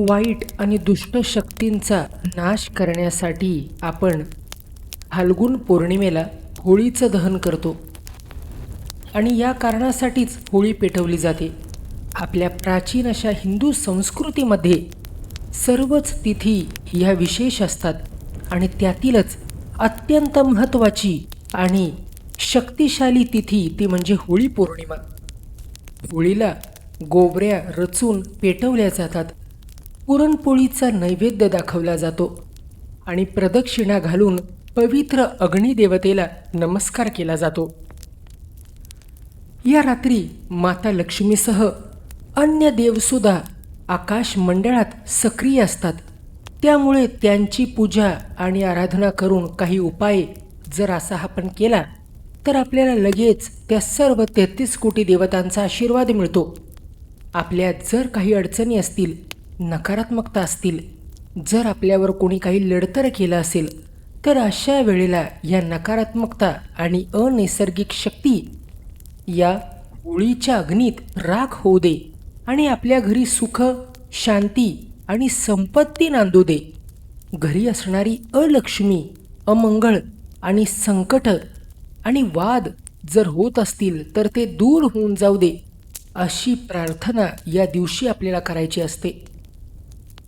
वाईट आणि दुष्ट शक्तींचा नाश करण्यासाठी आपण फाल्गुन पौर्णिमेला होळीचं दहन करतो. आणि या कारणासाठीच होळी पेटवली जाते. आपल्या प्राचीन अशा हिंदू संस्कृतीमध्ये सर्वच तिथी ह्या विशेष असतात आणि त्यातीलच अत्यंत महत्त्वाची आणि शक्तिशाली तिथी ती म्हणजे होळी पौर्णिमा. होळीला गोबऱ्या रचून पेटवल्या जातात. पुरणपोळीचा नैवेद्य दाखवला जातो आणि प्रदक्षिणा घालून पवित्र अग्निदेवतेला नमस्कार केला जातो. या रात्री माता लक्ष्मीसह अन्य देवसुद्धा आकाश मंडळात सक्रिय असतात. त्यामुळे त्यांची पूजा आणि आराधना करून काही उपाय जर असा आपण केला तर आपल्याला लगेच त्या सर्व तेहतीस कोटी देवतांचा आशीर्वाद मिळतो. आपल्यात जर काही अडचणी असतील नकारात्मकता असतील जर आपल्यावर कोणी काही लढतर केलं असेल तर अशा वेळेला या नकारात्मकता आणि अनैसर्गिक शक्ती या होळीच्या अग्नीत राख होऊ दे आणि आपल्या घरी सुख शांती आणि संपत्ती नांदू दे. घरी असणारी अलक्ष्मी अमंगळ आणि संकट आणि वाद जर होत असतील तर ते दूर होऊन जाऊ दे अशी प्रार्थना या दिवशी आपल्याला करायची असते.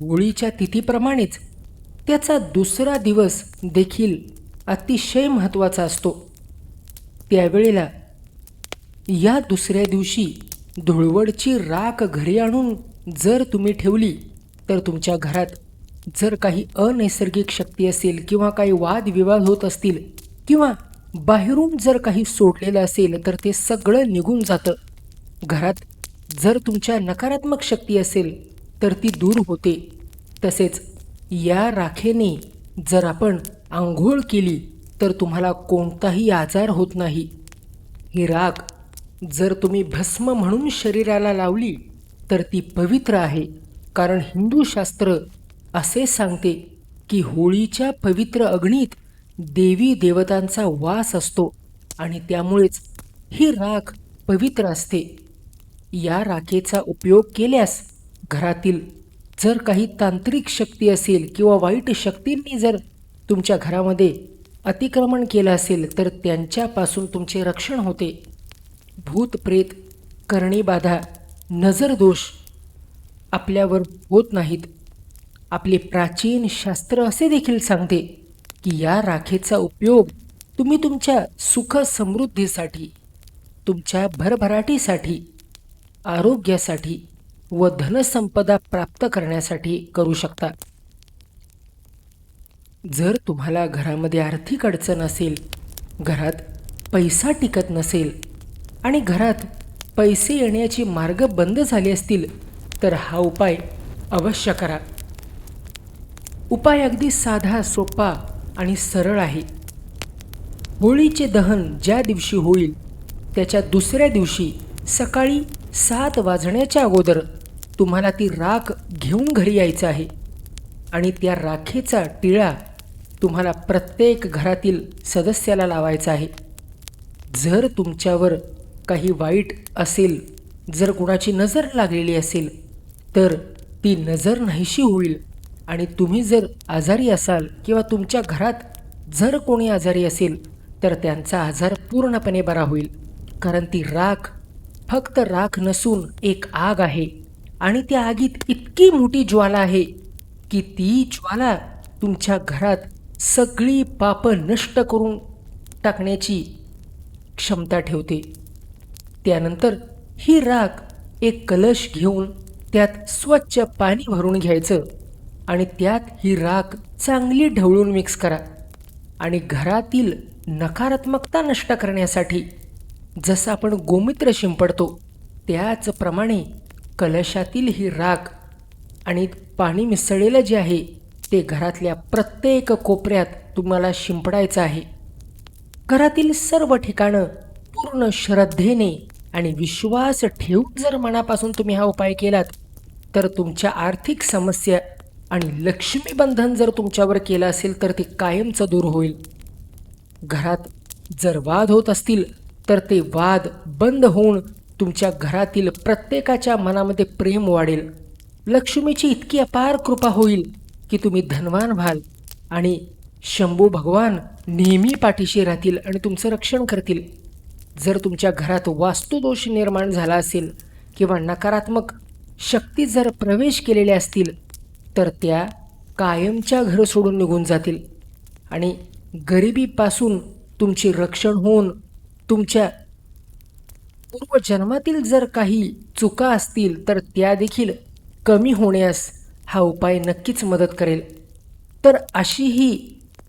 होळीच्या तिथीप्रमाणेच त्याचा दुसरा दिवस देखील अतिशय महत्त्वाचा असतो. त्यावेळेला या दुसऱ्या दिवशी धुळवडची राख घरी आणून जर तुम्ही ठेवली तर तुमच्या घरात जर काही अनैसर्गिक शक्ती असेल किंवा काही वादविवाद होत असतील किंवा बाहेरून जर काही सोडलेलं असेल तर ते सगळं निघून जातं. घरात जर तुमच्या नकारात्मक शक्ती असेल तर ती दूर होते. तसेच या राखेने जर आपण आंघोळ केली तर तुम्हाला कोणताही आजार होत नाही. ही राख जर तुम्ही भस्म म्हणून शरीराला लावली तर ती पवित्र आहे. कारण हिंदू शास्त्र असे सांगते की होळीच्या पवित्र अग्नीत देवी देवतांचा वास असतो आणि त्यामुळेच ही राख पवित्र असते. या राखेचा उपयोग केल्यास घरातील जर काही तांत्रिक शक्ती असेल किंवा वाईट शक्तींनी जर तुमच्या घरामध्ये अतिक्रमण केलं असेल तर त्यांच्यापासून तुमचे रक्षण होते. भूत प्रेत करणीबाधा नजरदोष आपल्यावर होत नाहीत. आपले प्राचीन शास्त्र असे देखील सांगते की या राखेचा उपयोग तुम्ही तुमच्या सुख समृद्धीसाठी तुमच्या भरभराटीसाठी आरोग्यासाठी व धनसंपदा प्राप्त करण्यासाठी करू शकता. जर तुम्हाला घरामध्ये आर्थिक अडचण असेल घरात पैसा टिकत नसेल आणि घरात पैसे येण्याचे मार्ग बंद झाले असतील तर हा उपाय अवश्य करा. उपाय अगदी साधा सोपा आणि सरळ आहे. होळीचे दहन ज्या दिवशी होईल त्याच्या दुसऱ्या दिवशी सकाळी सात वाजण्याच्या अगोदर तुम्हाला ती राख घेऊन घरी यायचं आहे. आणि त्या राखेचा टिळा तुम्हाला प्रत्येक घरातील सदस्याला लावायचा आहे. जर तुमच्यावर काही वाईट असेल जर कुणाची नजर लागलेली असेल तर ती नजर नाहीशी होईल. आणि तुम्ही जर आजारी असाल किंवा तुमच्या घरात जर कोणी आजारी असेल तर त्यांचा आजार पूर्णपणे बरा होईल. कारण ती राख फक्त राख नसून एक आग आहे. आणि त्या आगीत इतकी मोठी ज्वाला आहे की ती ज्वाला तुमच्या घरात सगळी पापं नष्ट करून टाकण्याची क्षमता ठेवते. त्यानंतर ही राख एक कलश घेऊन त्यात स्वच्छ पाणी भरून घ्यायचं आणि त्यात ही राख चांगली ढवळून मिक्स करा आणि घरातील नकारात्मकता नष्ट करण्यासाठी जसं आपण गोमित्र शिंपडतो त्याचप्रमाणे कलशातील ही राख आणि पाणी मिसळलेलं जे आहे ते घरातल्या प्रत्येक कोपऱ्यात तुम्हाला शिंपडायचं आहे. घरातील सर्व ठिकाणं पूर्ण श्रद्धेने आणि विश्वास ठेवून जर मनापासून तुम्ही हा उपाय केलात तर तुमच्या आर्थिक समस्या आणि लक्ष्मीबंधन जर तुमच्यावर केलं असेल तर ते कायमचं दूर होईल. घरात जर वाद होत असतील तर ते वाद बंद होऊन तुमच्या घरातील प्रत्येकाच्या मनामध्ये प्रेम वाढेल. लक्ष्मीची इतकी अपार कृपा होईल की तुम्ही धनवान व्हाल आणि शंभू भगवान नेहमी पाठीशी राहतील आणि तुमचं रक्षण करतील. जर तुमच्या घरात वास्तुदोष निर्माण झाला असेल किंवा नकारात्मक शक्ती जर प्रवेश केलेल्या असतील तर त्या कायमच्या घर सोडून निघून जातील. आणि गरिबीपासून तुमचे रक्षण होऊन तुमच्या पूर्वजन्मातील जर काही चुका असतील तर त्या देखील कमी होण्यास हा उपाय नक्कीच मदत करेल. तर अशी ही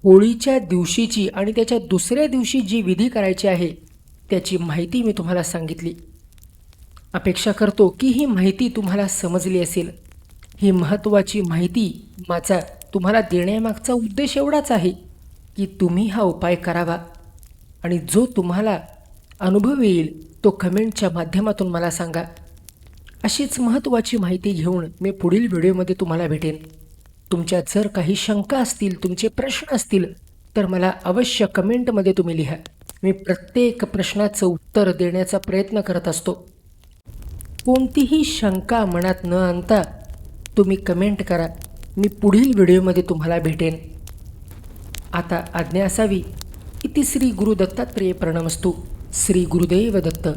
होळीच्या दिवशीची आणि त्याच्या दुसऱ्या दिवशी जी विधी करायची आहे त्याची माहिती मी तुम्हाला सांगितली. अपेक्षा करतो की ही माहिती तुम्हाला समजली असेल. ही महत्त्वाची माहिती माझा तुम्हाला देण्यामागचा उद्देश एवढाच आहे की तुम्ही हा उपाय करावा आणि जो तुम्हाला अनुभव येईल तो कमेंटच्या माध्यमातून मला सांगा. अशीच महत्त्वाची माहिती घेऊन मी पुढील व्हिडिओमध्ये तुम्हाला भेटेन. तुमच्या जर काही शंका असतील तुमचे प्रश्न असतील तर मला अवश्य कमेंटमध्ये तुम्ही लिहा. मी प्रत्येक प्रश्नाचं उत्तर देण्याचा प्रयत्न करत असतो. कोणतीही शंका मनात न आणता तुम्ही कमेंट करा. मी पुढील व्हिडिओमध्ये तुम्हाला भेटेन. आता आज्ञा असावी. इति श्री गुरु दत्तात्रेय प्रणमस्तू. श्री गुरुदेव दत्त